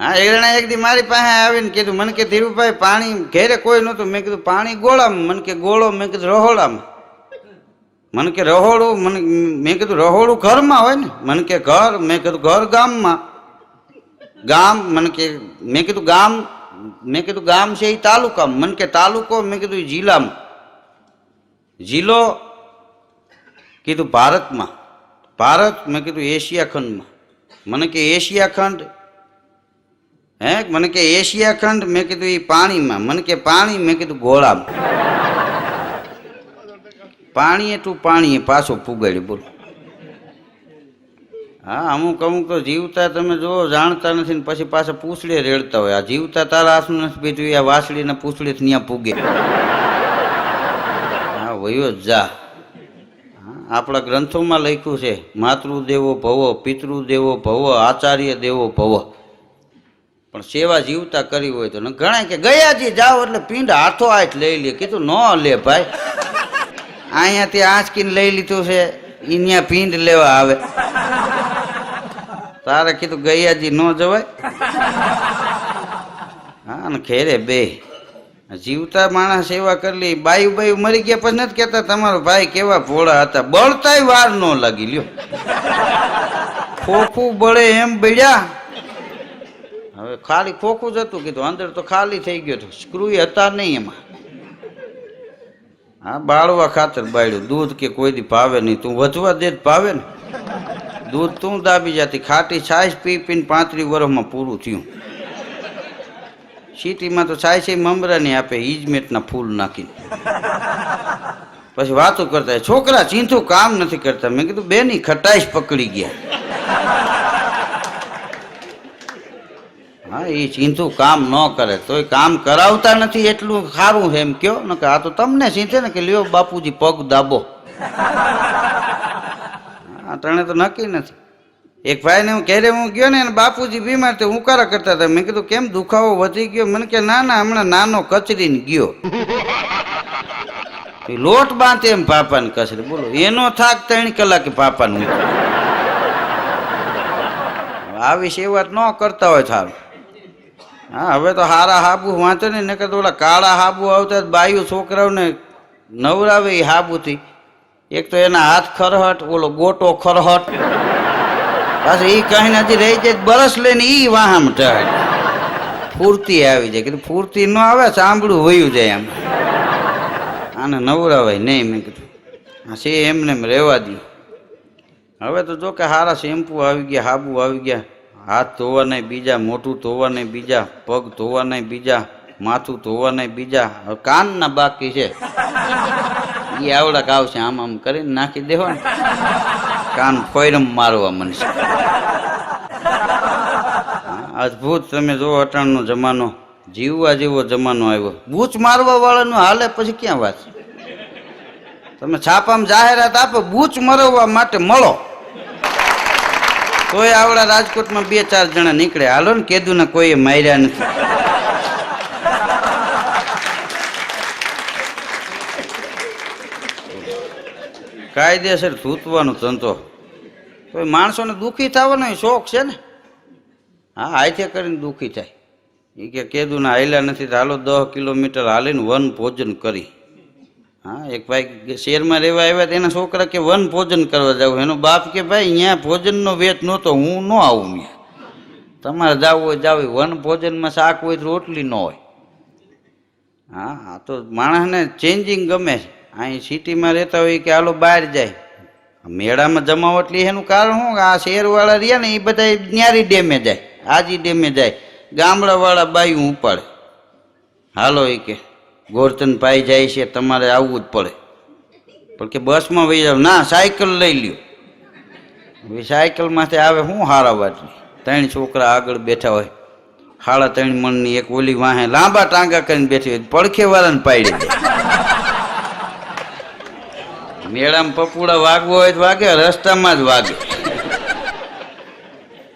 હા એરણા એક દી મારી પાસે આવીને કીધું, મને કે, ધીરુભાઈ, પાણી ઘેરે કોઈ નહોતું. મેં કીધું, પાણી ગોળામાં. મને કે, ગોળો, મેં કીધું રહોડામાં મને કે રહોડું મને, મેં કીધું રહોડું ઘરમાં હોય ને? મને કે, ઘર? મેં કીધું, ઘર ગામમાં. ગામ, મને કે, મેં કીધું, ગામ, મેં કીધું, ગામ છે એ તાલુકામાં. મને કે, તાલુકો, મેં કીધું જિલ્લામાં. જિલ્લો, કીધું, ભારતમાં. ભારત, મેં કીધું, એશિયા ખંડમાં. મને કે, એશિયા ખંડ હે? મને કે એશિયા ખંડ, મેં કીધું એ પાણીમાં. મને કે પાણી, મેં કીધું ગોળામાં. પાણીએ તું પાણીએ પાછો પુગાડ્યું બોલો. હા, અમુક અમુક તો જીવતા તમે જો જાણતા નથી ને પછી પાછા પૂછડે રેડતા હોય. આ જીવતા તારા હાથનું નથી બીજું આ વાસળીને પૂછડે ત્યાં પૂગે હા, વયો જ આપણા ગ્રંથોમાં લખ્યું છે, માતૃદેવો ભવો, પિતૃદેવો ભવો, આચાર્ય દેવો ભવ. પણ સેવા જીવતા કરી હોય તો ઘણા કે ગયાજી જાઓ એટલે પિંડ હાથો હાથ લઈ લે. કીધું, ન લે ભાઈ. અહીંયાથી આંચકીને લઈ લીધું છે. અહીંયા પિંડ લેવા આવે. તારે કીધું, ગયાજી ન જવાય. હા ને ખેરે બે. જીવતા માણસ સેવા કરી લે બાયુ બાયુ મરી ગયા પછી નથી કહેતા, તમારો ભાઈ કેવા ભોળા હતા. બળતાય વાર ન લાગી લ્યો. ખોખું બળે એમ બળ્યા. ખાલી ખોખું જ હતું, કીધું, અંદર તો ખાલી થઈ ગયો હતું સ્ક્રૂ હતા નહીં એમાં. હા, બાળવા ખાતર બાળ્યું, દૂધ કે કોઈ દી ભાવે નહીં, તું વધવા દે ભાવે ને. દૂધ તું દાબી જાતી, ખાટી છાશ પી પીને પાંત્રીસ વર્ષમાં પૂરું થયું. સિટીમાં તો છાશ એ મમરા નહીં આપે ઇજમેટના ફૂલ નાખીને. પછી વાતો કરતા, છોકરા ચીંથું કામ નથી કરતા. મેં કીધું, બેની ખટાઈશ પકડી ગયા. હા એ ચીંધું કામ ન કરે, તોય કામ કરાવતા નથી એટલું સારું એમ કયો. ને કે આ તો તમને ચિંતે ને કે લ્યો બાપુજી પગ દાબો. હા ત્રણે તો નક્કી નથી. એક ભાઈને હું ઘેરે હું ગયો ને બાપુજી બીમાર તે ઉકારા કરતા હતા. મેં કીધું, કેમ દુખાવો વધી ગયો? મને કે, ના ના, હમણાં નાનો કચરીને ગયો. લોટ બાંધે એમ પાપાને કચરી. બોલો એનો થાક ત્રણ કલાકે પાપાને. આવી સેવા ન કરતા હોય સારું. હા, હવે તો હારા હાબુ વાંચે ને, નકર તો ઓલા કાળા હાબુ આવતા બાયું છોકરાઓને નવરાવે એ હાબુથી. એક તો એના હાથ ખરહટ, ઓલો ગોટો ખરહટ. પાછું એ કહીને નથી, રહી જાય બરસ લઈને એ વાહમ ટાળ ફૂર્તી આવી જાય, કીધું ફૂર્તી ન આવે સાંભળું વયું જાય એમ. આને નવરાવાય નહીં, મેં કીધું. હા છે એમને એમ રહેવા દી. હવે તો જો કે હારા શેમ્પુ આવી ગયા, હાબુ આવી ગયા. હાથ ધોવા નહીં બીજા, મોઢું ધોવા નહીં બીજા, પગ ધોવા નહીં બીજા, માથું ધોવા નહીં બીજા કાનના બાકી છે. એ આવડક આવશે, આમ આમ કરીને નાખી દેવો કાન ફોયરમ મારવા મનશે. અદભુત તમે જો અટાણનો જમાનો, જીવવા જેવો જમાનો આવ્યો. બૂચ મારવા વાળાનો હાલે પછી ક્યાં વાત તમે છાપામાં જાહેરાત આપો, બૂચ મરવવા માટે મળો. તોય આવડા રાજકોટમાં બે ચાર જણા નીકળે. હાલો ને, કેદુને કોઈએ માર્યા નથી. કાયદેસર સૂતવાનો ધંધો. તો માણસોને દુઃખી થવાનો શોખ છે ને. હા, હાથે કરીને દુઃખી થાય. એ કે કેદુના હાલ્યા નથી તો હાલો દસ કિલોમીટર હાલીને વન ભોજન કરી. હા, એક ભાઈ શહેરમાં રહેવા આવ્યા એના છોકરા કે, વન ભોજન કરવા જાવ. એનો બાપ કે, ભાઈ, અહીંયા ભોજનનો વેચ નહોતો, હું ન આવું ત્યાં તમારે જવું હોય, જાવ. વન ભોજનમાં શાક હોય તો રોટલી ન હોય. હા આ તો માણસને ચેન્જિંગ ગમે. છે અહીં સિટીમાં રહેતા હોય કે હાલો બહાર જાય. મેળામાં જમાવટ લે એનું કારણ શું? આ શહેરવાળા રહ્યા ને, એ બધા ન્યારી ડેમે જાય, આજી ડેમે જાય. ગામડાવાળા બાયું ઉપાડે. હાલો એ કે. ગોરધન પાઈ જાય છે, તમારે આવવું જ પડે. પણ કે બસમાં વહી જાવ ના, સાયકલ લઈ લ્યો. સાયકલમાંથી આવે શું હારા વાટલી? ત્રણ છોકરા આગળ બેઠા હોય. હાડા ત્રણ મણની એક ઓલી વાહે લાંબા ટાંગા કરીને બેઠી હોય. પડખે વાળાને પાડી મેળામાં પપુડા વાગવો હોય તો વાગે, રસ્તામાં જ વાગે.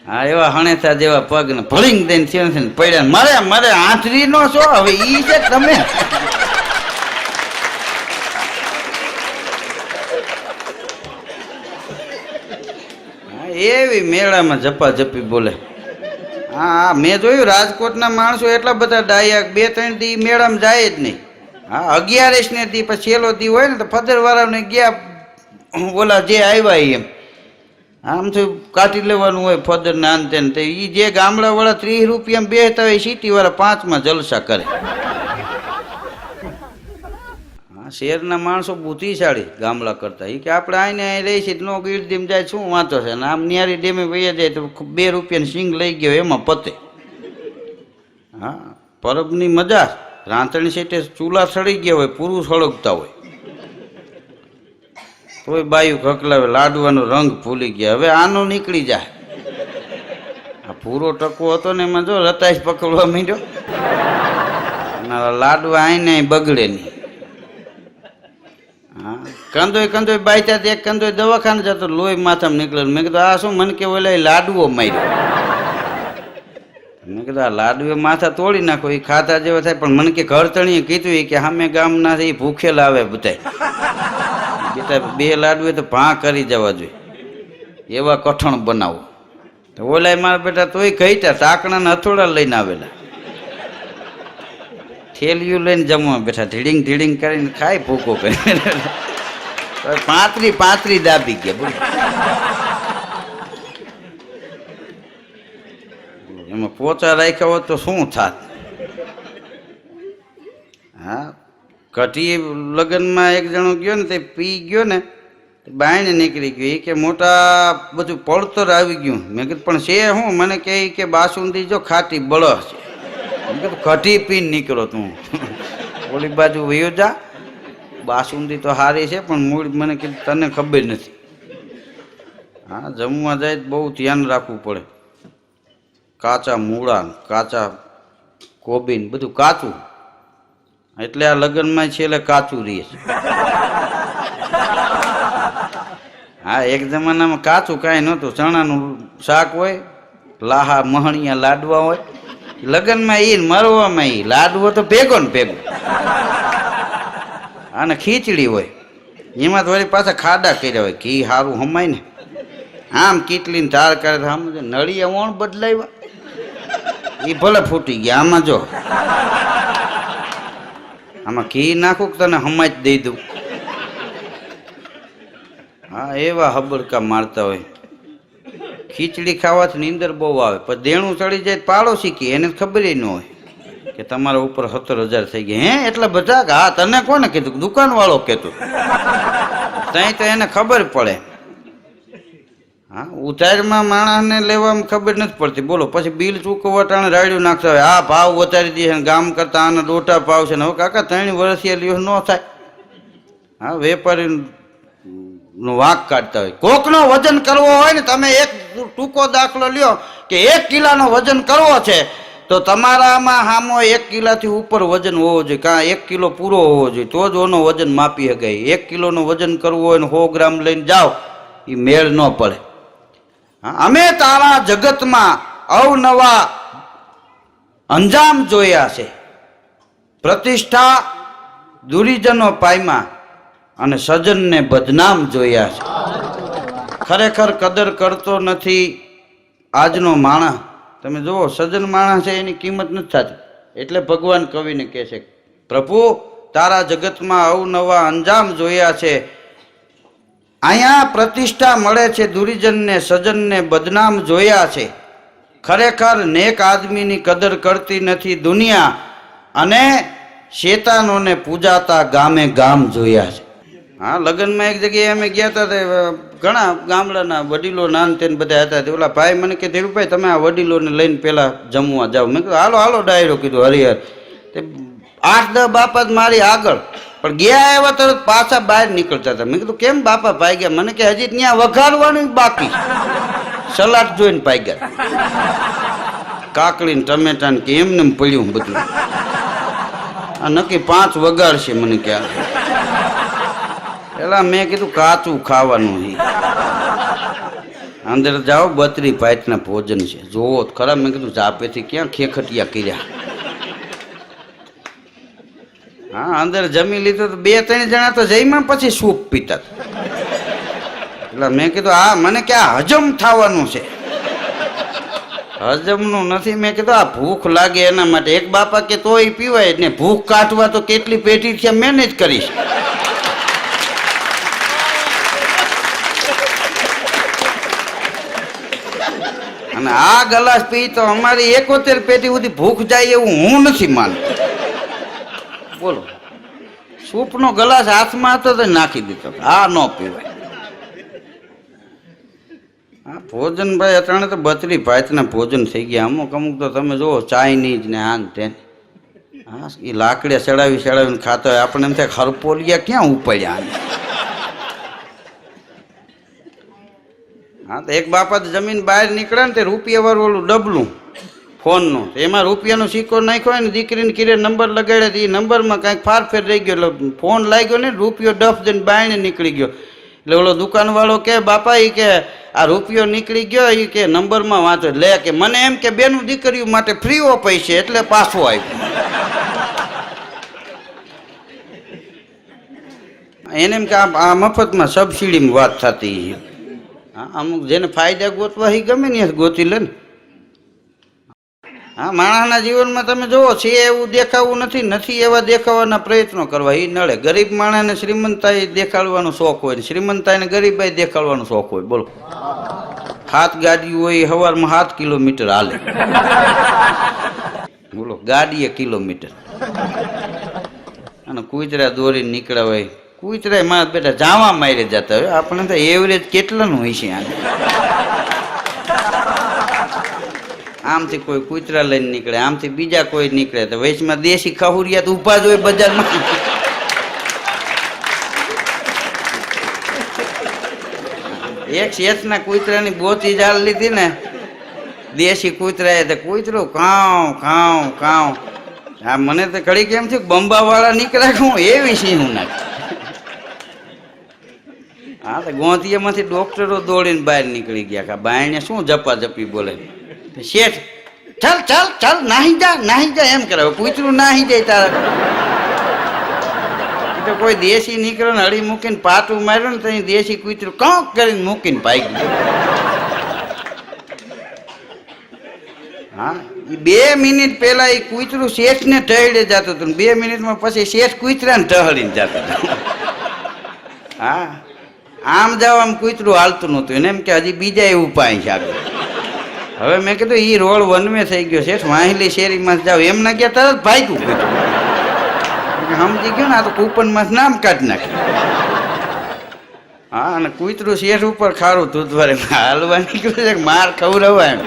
હા, એવા હણેથા જેવા પગ ને ભળીંગ દઈને થયો છે પડ્યા. મારે મારે આંતરી નો છો? હવે ઈ છે તમે. એવી મેળામાં જપા ઝપી બોલે. હા હા, મેં જોયું રાજકોટના માણસો એટલા બધા ડાયા બે, ત્રણ દી મેળામાં જાય જ નહીં. હા અગિયારસ ને દી પછી છેલ્લો દી હોય ને તો ફદરવાળાને ગયા ઓલા જે આવ્યા એમ. આમ તો કાઢી લેવાનું હોય ફદર ને આન તેન ઈ જે ગામડાવાળા ત્રીસ રૂપિયા બેહતા હોય સિટીવાળા પાંચમાં જલસા કરે. હા શહેરના માણસો બુદ્ધિશાળી ગામડા કરતા. એ કે આપણે આઈને અહીં રહી છીએ, નો ગીર ડેમ જાય, શું વાંચો છે? ને આમ ન્યારી ડેમે વૈયા જાય તો બે રૂપિયાની સિંગ લઈ ગયો, એમાં પતે. હા, પરબની મજા. રાંધણી સેટે ચૂલા સળી ગયા હોય પૂરું સળગતા હોય. તોય બાયું ખકલાવે લાડવાનો રંગ ભૂલી ગયા. હવે આનો નીકળી જાય. આ પૂરો ટકો હતો ને એમાં જો રતાશ પકડવા માંડ્યો. લાડવા આઈને બગડે નહીં. હા, કંદોય કંદોય બાયતા એક કંદોય દવાખાને જતો, લોહી માથામાં નીકળે. મેં કીધું, આ શું મને કે ઓલા લાડવો માર્યો. મેં કીધું, આ લાડવે માથા તોડી નાખો એ ખાતા જેવા થાય. પણ મને કે ઘર તણીએ કીધું કે સામે ગામના એ ભૂખેલા આવે બધાય. બેટા બે લાડુ તો ભા કરી જવા જોઈએ. એવા કઠણ બનાવો. તો ઓલાય મારા બેટા તોય કહીતા તાકણાના હથોડા લઈને આવેલા. થેલીયું લઈને જમવા બેઠા ઢીડિંગ ઢીડિંગ કરીને ખાય ભૂકો કરીને પાંત્રી પાંત્રી દાબી ગયા, બોલ. એમાં પોચા રાખ્યા હોત તો શું થાત? હા? કઢી લગ્નમાં એક જણો ગયો ને તે પી ગયો ને બાયણે નીકળી ગયો એ કે, મોટા, બધું પડતર આવી ગયું. મેં કીધું, પણ છે હું? મને કહે કે બાસુંદી જો ખાટી બળ છે. મેં કીધું, કઢી પીને નીકળો તું. ઓલી બાજુ વયો જા. બાસુંદી તો સારી છે, પણ મૂળ મને કીધું, તને ખબર નથી. હા, જમવા જાય બહુ ધ્યાન રાખવું પડે. કાચા મૂળા, કાચા કોબીન, બધું કાચું. એટલે આ લગ્નમાં છેલ્લે કાચું રહે છે. હા, એક જમાનામાં કાચું કાંઈ નહોતું. ચણાનું શાક હોય, લાહા, મહણિયા, લાડવા હોય. લગ્નમાં ઈ મરવામાં ઈ. લાડવો તો ભેગો ને ભેગો. અને ખીચડી હોય. એમાં તો પાછા ખાડા કર્યા હોય. ઘી સારું હમાય ને. આમ કીટલીને ધાર કરે આમ નળિયા વણ બદલાવ્યા એ ભલે ફૂટી ગયા. આમાં જો. આમાં ઘી નાખું કે તને હમાજ દઈ દઉં? હા, એવા હબડકા મારતા હોય. ખીચડી ખાવાથી નીંદર બહુ આવે. પણ દેણું ચડી જાય પાડો શીખી એને ખબર ન હોય કે તમારા ઉપર સત્તર હજાર થઈ ગયા. હે, એટલા બધા હા, તને કોને કીધું? દુકાનવાળો કહેતો. ત્યાં તો એને ખબર પડે. હા? ઉધારમાં માણસને લેવામાં ખબર નથી પડતી. બોલો, પછી બિલ ચૂકવવા ટાણે રાડ્યું નાખતા હોય. આ ભાવ વધારી દે ગામ કરતા આના દોઢા ભાવ છે ને. હવે કાકા ત્રણ વર્ષીય લ્યો, ન થાય. હા વેપારી નો વાંક કાઢતા હોય. કોકનો વજન કરવો હોય ને, તમે એક ટૂંકો દાખલો લ્યો કે એક કિલાનો વજન કરવો છે, તો તમારામાં હામો એક કિલાથી ઉપર વજન હોવો જોઈએ. કાં એક કિલો પૂરો હોવો જોઈએ. તો જ ઓનો વજન માપી શકાય. એક કિલોનો વજન કરવું હોય ને સો ગ્રામ લઈને જાઓ એ મેળ ન પડે. અમે તારા જગતમાં અવનવા અંજામ જોયા છે. પ્રતિષ્ઠા દુરીજનો પાયમાં અને સજનને બદનામ જોયા છે. ખરેખર કદર કરતો નથી આજનો માણસ. તમે જુઓ સજ્જન માણસ છે, એની કિંમત નથી થતી. એટલે ભગવાન કવિને કહે છે, પ્રભુ, તારા જગતમાં અવનવા અંજામ જોયા છે. અહીંયા પ્રતિષ્ઠા મળે છે દુરીજનને, સજનને, બદનામ જોયા છે. ખરેખર નેક આદમીની કદર કરતી નથી દુનિયા અને શેતાનોને પૂજાતા ગામે ગામ જોયા છે. હા, લગ્નમાં એક જગ્યાએ અમે ગયા હતા ઘણા ગામડાના વડીલો નાન તેન બધા હતા. ઓલા ભાઈ મને કે, ધીરુભાઈ, તમે આ વડીલોને લઈને પહેલાં જમવા જાઓ. મેં કીધું, હાલો હાલો, ડાયરો કીધું, હરિહર. તે આઠ દસ બાપા જ મારી આગળ. પણ ગયા એવા તરત પાછા બહાર નીકળતા હતા. મેં કીધું, કેમ બાપા ભાઈ ગયા મને કે, હજી ત્યાં વઘારવાનું બાકી. સલાડ જોઈને પાઈ ગયા કાકડી ને ટમેટા ને કે એમને એમ પડ્યું બધું. આ નક્કી પાંચ વગાડશે મને ક્યાં પેલા મેં કીધું, કાચું ખાવાનું અંદર જાઓ, બત્રી ભાઈટના ભોજન છે. જોવો ખરા, મેં કીધું જાપેથી ક્યાં ખેખટિયા કર્યા? હા, અંદર જમી લીધું તો બે ત્રણ જણા તો જઈમાં પછી સૂપ પીતા એટલે મેં કીધું, આ, મને કે આ હજમ થવાનું છે. હજમનું નથી, મેં કીધું, આ ભૂખ લાગે એના માટે. એક બાપા કે, તોય પીવાય ને, ભૂખ કાઢવા તો કેટલી પેટી છે, મેનેજ કરીશ. અને આ ગલાસ પી તો અમારી એકોતેર પેટી સુધી ભૂખ જાય એવું હું નથી માનતો બોલો. સૂપનો ગલાસ હાથમાં હતો તો નાખી દીધો. આ ન પીવાય. હા, ભોજન ભાઈ, અટાણે તો બત્રી ભાતના ભોજન થઈ ગયા. અમુક અમુક તો તમે જુઓ, ચાઇનીઝ ને આન તેન. હા, એ લાકડે ચડાવી ચડાવીને ખાતા હોય. આપણે એમ થાય ખરપોલિયા ક્યાં ઉપાડ્યા? હા, તો એક બાપા તો જમીન બહાર નીકળે ને તે રૂપિયા વાળું ડબલું. ફોનનું. એમાં રૂપિયાનો સિક્કો નાખ્યો હોય ને દીકરીને કીરે નંબર લગાડ્યા તો એ નંબરમાં કાંઈક ફારફેર રહી ગયો. એટલે ફોન લાગ્યો ને, રૂપિયો ડફ દઈને બાયણે નીકળી ગયો. એટલે ઓલો દુકાનવાળો કે, બાપા એ કે આ રૂપિયો નીકળી ગયો એ કે નંબરમાં વાંચો લે કે, મને એમ કે બેનું દીકરીઓ માટે ફ્રી પૈસે એટલે પાછો આવ્યો. એને એમ કે આ મફતમાં સબસિડીમાં વાત થતી. અમુક જેને ફાયદા ગોતવા એ ગમે ને ગોતી લે ને. હા, માણસના જીવનમાં તમે જુઓ છે એવું દેખાવું નથી નથી એવા દેખાવાના પ્રયત્નો કરવા. એ નડે. ગરીબ માણસને શ્રીમંતાએ દેખાડવાનો શોખ હોય ને શ્રીમંતાઈને ગરીબાઈ દેખાડવાનો શોખ હોય, બોલો. હાથ ગાડી હોય સવારમાં સાત કિલોમીટર હાલે. બોલો, ગાડીએ કિલોમીટર. અને કુતરા દોરીને નીકળ્યા હોય. કુતરા મારા બેટા જાવા મારે જતા હોય. આપણે તો એવરેજ કેટલાનું હોય છે આને આમથી કોઈ કૂતરા લઈને નીકળે, આમથી બીજા કોઈ નીકળે. તો વચમાં દેશી ખહુરિયાત ઊભા જ હોય બજારમાં. એક શેઠના કૂતરાની બોતી જાળ લીધી ને. દેશી કૂતરાએ તો કૂતરો કાઉ કાઉ કાઉ હા, મને તો ઘડી કેમ થયું બંબાવાળા નીકળ્યા હું? એવી વિશે હું નાખ હા તો ગોંધીયામાંથી ડોક્ટરો દોડીને બહાર નીકળી ગયા. કા બાયણે શું જપા જપી બોલે? શેઠ, ચાલ ચાલ ચાલ, નાહી જા નાહી જા, એમ કરાવે. પૂછરું નાહી જાય તારા. તો કોઈ દેશી નીકળે ને હળી મૂકીને પાટું માર્યો ને ત્યાં દેશી કૂતરું કંક કરીને મૂકીને ભાગી ગયું. હા? બે મિનિટ પહેલા એ કૂતરું શેઠને ટહડે જતું હતું ને બે મિનિટમાં પછી શેઠ કૂતરાને ટહળીને જતું હતું. હા? આમ જાવ આમ કૂતરું હાલતું નહોતું. એને એમ કે હજી બીજા એવું ઉપાય છે આગળ. હવે મેં કીધું એ રોડ વનવે થઈ ગયો શેઠ વાહિલી શેરીમાં જાવ એમ ના ગયા તરત ભાગ્યું. સમજી ગયો ને, આ તો કૂપનમાં નામ કાઢી નાખ્યું. હા, અને કૂતરું શેઠ ઉપર ખારું દૂધવારે હાલવા નીકળ્યું છે માર ખવડાવવા એમ.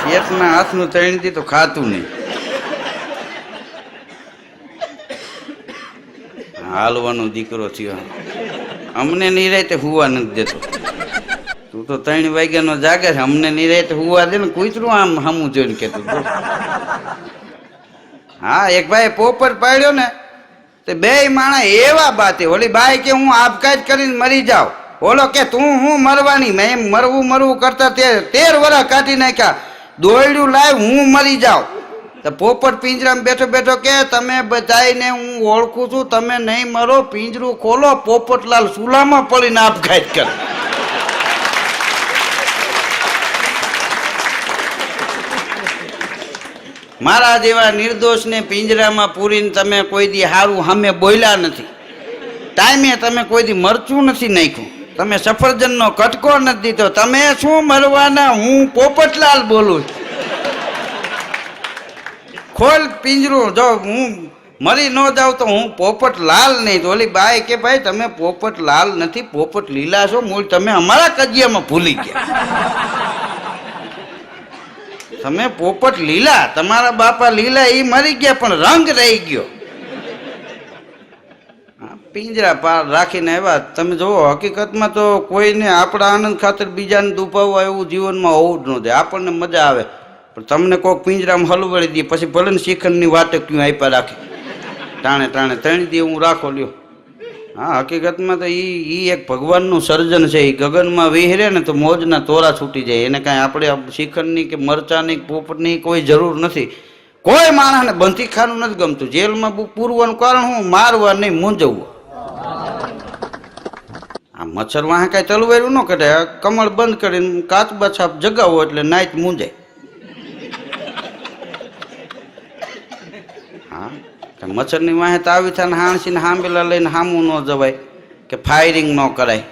શેઠના હાથનું તળીથી તો ખાતું નહીં. હાલવાનો દીકરો થયો. અમને નહીં રહે તે હુવા નથી દેતો. તું તો ત્રણ વાગ્યાનો જાગે છે. અમને નિરાયતે હુવા દે ને કૂતરું આમ હમું જોઈને કેતું હા, એક ભાઈ પોપર પાડ્યો ને, તે બે માણા એવા બાતે, ઓલી બાઈ કે હું આપઘાત કરીને મરી જાઉં. ઓલો કે, તું હું મરવાની? મેં એમ મરવું મરવું કરતા તે તેર વરસ કાઢી નાખ્યા. દોયડું લાવ હું મરી જાઉં. તો પોપટ પિંજરામાં બેઠો બેઠો કે, તમે બધાને હું ઓળખું છું, તમે નહીં મરો, પિંજરું ખોલો, પોપટલાલ ચૂલામાં પડીને આપઘાત કરે. મારા જેવા નિર્દોષને પિંજરામાં પૂરીને તમે કોઈ દી હારું સામે બોલ્યા નથી. ટાઈમે તમે કોઈ દી મરચું નથી નાખ્યું. તમે સફરજનનો કટકો નથી દીધો. તમે શું મરવાના? હું પોપટલાલ બોલું છું. ખોલ પિંજરું. જો હું મરી ન જાઉં તો હું પોપટ લાલ નહીં. તો ઓલી બાઈ કે, ભાઈ, તમે પોપટ લાલ નથી, પોપટ લીલા છો. મૂળ તમે અમારા કજિયામાં ભૂલી ગયા. તમે પોપટ લીલા, તમારા બાપા લીલા એ મરી ગયા, પણ રંગ રહી ગયો. પિંજરા પાર રાખીને આવ્યા. તમે જુઓ, હકીકતમાં તો કોઈને આપણા આનંદ ખાતર બીજાને દુભાવવા એવું જીવનમાં હોવું જ ન દે આપણને મજા આવે. પણ તમને કોઈક પિંજરામાં હલવડી દે, પછી ભલે શિખંડની શિખંડની વાટક્યું આપ્યા રાખે. ટાણે ટાણે ત્રણ દી હું રાખો લ્યો. હા, હકીકતમાં તો ઈ ઈ એક ભગવાનનું સર્જન છે. એ ગગનમાં વિહરે ને તો મોજના તોરા છૂટી જાય. એને કાંઈ આપણે શિખરની કે મરચાની, પોપટની કોઈ જરૂર નથી. કોઈ માણસને બંધી ખાનું નથી ગમતું. જેલમાં પૂરવાનું કારણ હું? મારવા નહીં મૂંઝવું આ મચ્છર વાહ કાંઈ તલવેરું ન આ કમળ બંધ કરીને કાચ બછાપ જગાવો એટલે નાઈટ મૂંઝાય હા તો મચ્છરની વાહે તો આવી થાય ને હાણસીને હાંબેલા લઈને હામું ન જવાય કે ફાયરિંગ ન કરાય.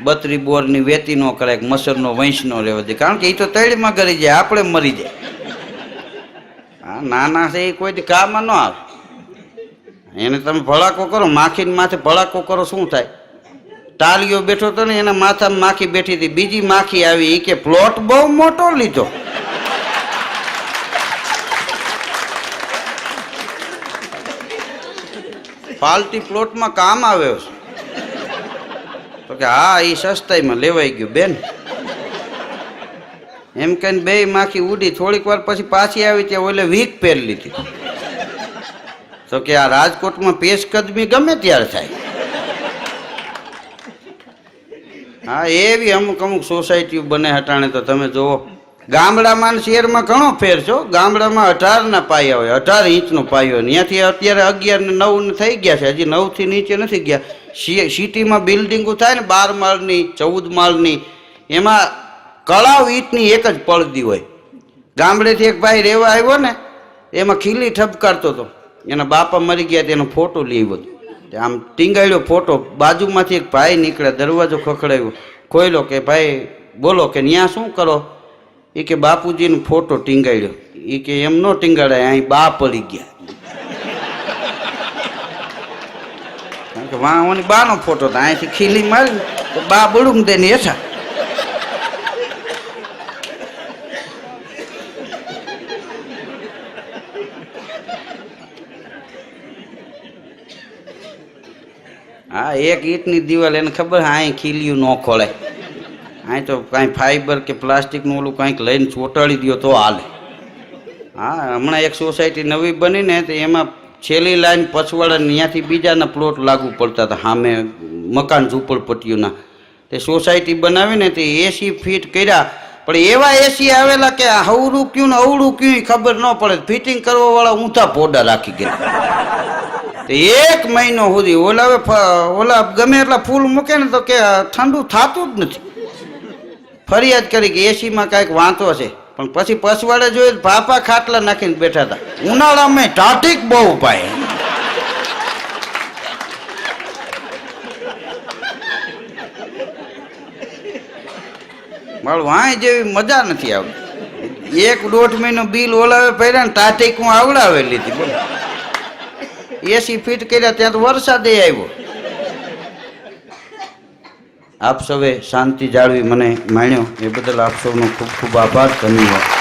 બત્રી બોરની વેતી ન કરાય મચ્છરનો વંશ ન રહેવા દે. કારણ કે એ તો તળીમાં કરી જાય, આપણે મરી જાય. હા, નાના છે એ કોઈ કામમાં ન આવે. એને તમે ભડાકો કરો, માખીને માથે ભડાકો કરો, શું થાય? ટાળીઓ બેઠો હતો ને એના માથામાં માખી બેઠી હતી. બીજી માખી આવી એ કે પ્લોટ બહુ મોટો લીધો. પાલટી પ્લોટમાં કામ આવ્યો છે. તો કે, હા એ સસ્તાઈમાં લેવાઈ ગયું, બેન. એમ કહીને બે માખી ઉડી થોડીક વાર પછી પાછી આવી ત્યાં ઓલે વીક પહેરી લીધી. તો કે, આ રાજકોટમાં પેશકદમી ગમે ત્યારે થાય. હા, એવી અમુક અમુક સોસાયટીઓ બને હટાણે તો તમે જુઓ. ગામડામાં ને શહેરમાં ઘણો ફેર છો ગામડામાં અઢારના પાયા હોય, અઢાર ઇંચનો પાયો ત્યાંથી અત્યારે અગિયાર ને નવ થઈ ગયા છે. હજી નવથી નીચે નથી ગયા. સિટીમાં બિલ્ડિંગો થાય ને બાર માળની ચૌદ માળની એમાં કળાવ ઈંટની એક જ પડદી હોય. ગામડેથી એક ભાઈ રહેવા આવ્યો ને, એમાં ખીલી ઠપકારતો હતો. એના બાપા મરી ગયા તેનો ફોટો લઈ આવ્યો આમ ટીંગાડ્યો ફોટો. બાજુમાંથી એક ભાઈ નીકળ્યા, દરવાજો ખખડાવ્યો. ખોયલો કે, ભાઈ, બોલો કે, ન્યા શું કરો? એ કે બાપુજીનો ફોટો ટીંગાડ્યો એ કે એમ નો ટીંગાડાય અહીં બા પડી ગયા. કારણ કે વાં ઓની બાનો ફોટો હતો અહીંથી ખીલી મારી તો બા બળુંગ દે ને હેઠા. હા, એક ઈંટની દિવાલ, એને ખબર હા અહીં ખીલ્યું ન ખોલાય અહીં તો કાંઈ ફાઈબર કે પ્લાસ્ટિકનું ઓલું કાંઈક લઈને ચોંટાડી દો તો હાલે. હા, હમણાં એક સોસાયટી નવી બની ને તો એમાં છેલ્લી લાઈન પછવાડા ત્યાંથી બીજાના પ્લોટ લાગુ પડતા હતા સામે મકાન ઝૂંપડપટ્ટીઓના. તે સોસાયટી બનાવીને તે એસી ફીટ કર્યા, પણ એવા એસી આવેલા કે હવડું ક્યું ને અવડું ક્યું ખબર ન પડે ફિટિંગ કરવા વાળા ઊંધા પોડા રાખી ગયા. એક મહિનો સુધી ઓલા ઓલા ગમે એટલા ફૂલ મૂકે ને તો કે ઠંડુ થતું જ નથી. ફરિયાદ કરી કે એસીમાં કાંઈક વાંચો છે. પણ પછી પછવાડે તો ભાપા ખાટલા નાખીને બેઠા હતા. ઉનાળામાં ટાટીક બહુ પાય મારું વાંય જેવી મજા નથી આવતી. એક દોઢ મહિનો બિલ ઓલાવે પહેર્યા ને ટાટીક હું આવડાવે લીધી. બોલો. એસી ફીટ કર્યા ત્યાં તો વરસાદે આવ્યો. આપ સૌએ શાંતિ જાળવી મને માણ્યો. એ બદલ આપ સૌનો ખૂબ ખૂબ આભાર ધન્યવાદ.